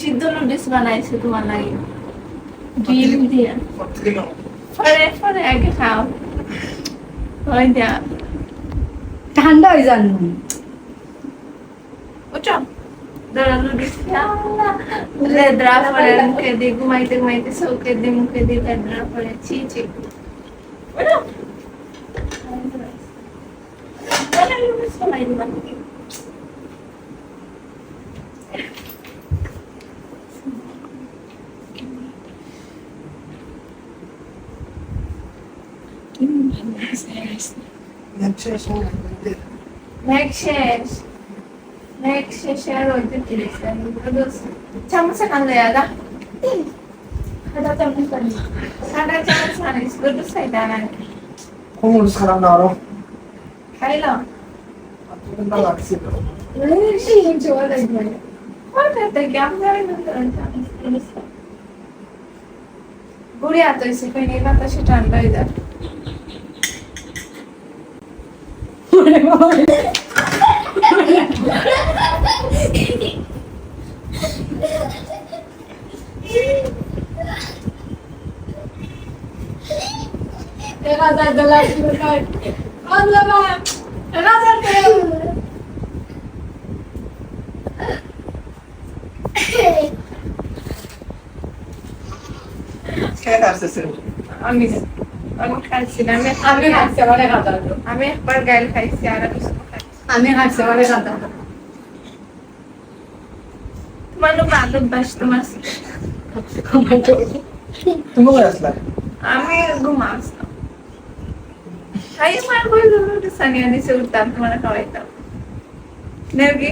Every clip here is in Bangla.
সিদ্ধ নুডলস বানাইছে তোমার লাগে দিয়া পরে পরে আগে ঠান্ডা হয়ে যান উঠো দরা নুডলস লেদ্রা পরে মুখে দিয়ে ঘুমাইতে ঘুমাইতে চৌকে দিয়ে মুখে দিয়ে লেদ্রা পরে ছি ছি 入ります。Next Next share oldu. Çamasa kanlı ya da. Hadi çamasa kanlı. Sana çamasa kanlı. Burada sayıdan. Kumuruz kalan da var o. Hayla. সারা না আরও খাইলাম না লাগছে Guardate che andare Buriato আমি আমি খাইছি না আমি আমি খাচ্ছি আমার খাতা আমি একবার গাইল খাইছি আর আমি খাইছি। আমি খাতা তোমার লোক আদব বাস তোমার তুমি আসলা? আমি বই সানিয়া উঠতাম তোমার খাওয়াইতাম নেবি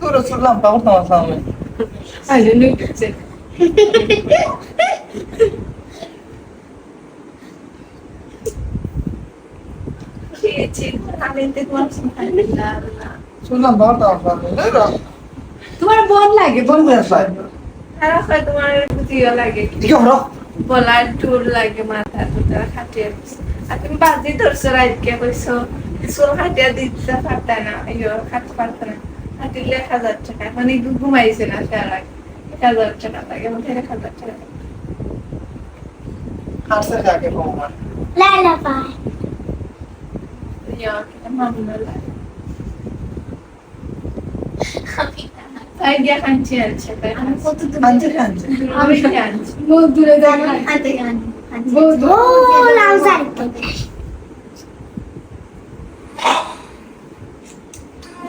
তোর শুনলাম পাবো তোমার সামনে আই ডোন্ট তোমার বোন লাগে বোন খারাপ হয়। তোমার বুঝিও লাগে বলার টুর লাগে মাথা দুটা খাটিয়ে আর তুমি বাজি ধরছো রাইটকে কইছো চুল খাটিয়া দিতে পারতা না ইয়ো খাটতে পারত না। খাটিলে এক হাজার টাকা। মানে ঘুমাইছে না সারা। এক হাজার টাকা লাগে এক হাজার টাকা লাগে। হাসতে যাকে কোমর Lullaby. ইয়ো কিটা মামুন লাগে তাই গিয়া কাঞ্চি আনছে তাই আমি কত দূর আনছে আনছে আমি কি আনছি বহুত দূরে যাই জানি আনতে জানি বহুত ও লাউ যাইতে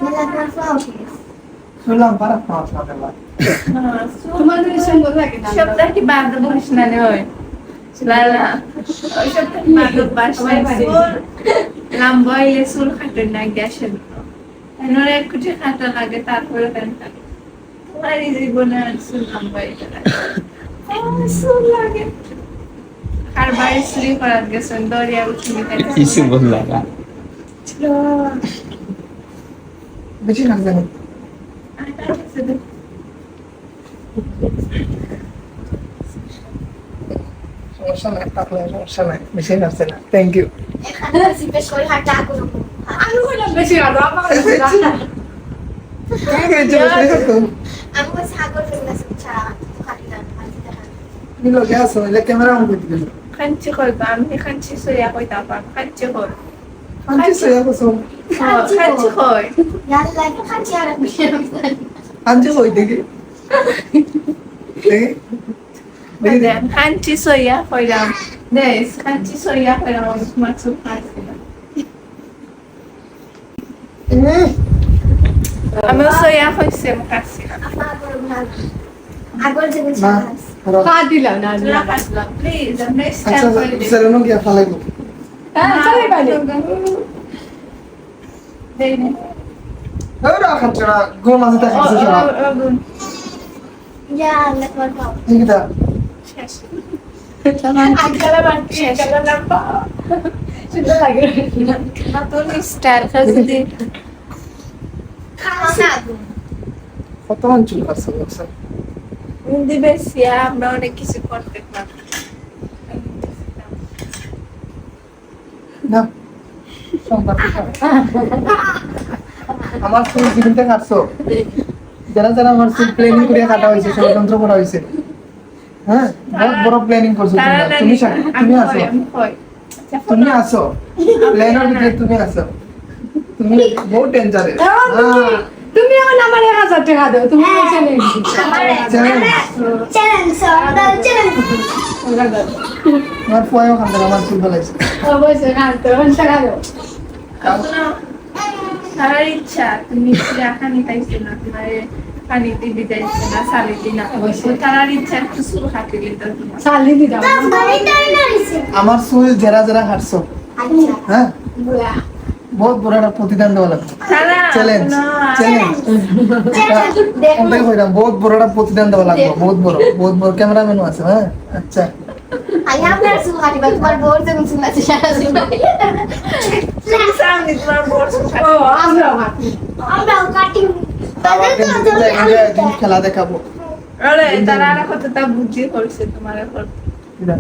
মেলা তোমার ফ্লাওয়ার শুনলাম পারা তোমার সামনে হ্যাঁ, তোমার যদি সুন্দর লাগে না সপ্তাহে কি বাদ বসে না রে ওই লালা ওই সপ্তাহে বাদ বাসে চুল লম্বা হইলে চুল না গ্যাসের এক লাগে তারপরে তোমার এই জীবনে চুল লম্বা হইতে লাগে চুল লাগে। আর বাড়ি চুরি করার গেছেন দরিয়া উঠে কিছু বললাম না। বেশি না জানি? সমস্যা নাই থাকলে সমস্যা নাই বেশি আসছে না থ্যাংক ইউ খাঞ্চি কই দেখি খাঞ্চি সইয়া কইলাম দেখ খাঞ্চি সইয়া কইলাম আমি তোমার না আমি সইয়া কইছে না গোল মাঝে দেখা যাচ্ছে না ইয়াল্লা তোমার পাও আমরা চুল জীবনতে কাটছো। যারা যারা আমার প্ল্যানিং করে কাটা হয়েছে ষড়যন্ত্র করা হয়েছে হ্যাঁ বহুত বড় প্ল্যানিং করছ তুমি তুমি কই। আচ্ছা, তুমি আছো। প্ল্যানের ভিতরে তুমি আছো। তুমি বহুত ডেঞ্জারে তুমি- তুমি এখন আমার এক হাজার টাকা দাও তুমি চলে চ্যালেঞ্জ চ্যালেঞ্জ আমার ফয় ওখান থেকে আমার চুল ফেলাইছে অবশ্যই কাঁদতে এখন টাকা দাও। এখনও ইচ্ছা তুমি চিড়িয়াখানি খাইছো না তোমার পানিতে ভিজাইছো না সালিতে না অবশ্যই। তারার ইচ্ছা একটু চুল কাটিয়ে দিতে তোমার দি দাও আমার চুল জেরা জেরা হাঁটছো হ্যাঁ বহুত বড় একটা প্রতিদান দেওয়া লাগবে চ্যালেঞ্জ চ্যালেঞ্জ চ্যালেঞ্জ কইলাম বহুত বড় একটা প্রতিদান দেওয়া লাগবে বহুত বড় বহুত বড় ক্যামেরাম্যানও আছে হ্যাঁ আচ্ছা আমি আপনার চুল কাটিবা তোমার বউর যেমন চুল আছে সারা চুল সামনে তোমার বড় চুল ও আমরাও হাঁটি আমরাও কাটি আবার কিন্তু একদিন খেলা দেখাবো। আরে তারা আর কতটা বুদ্ধি করছে তোমার এখন না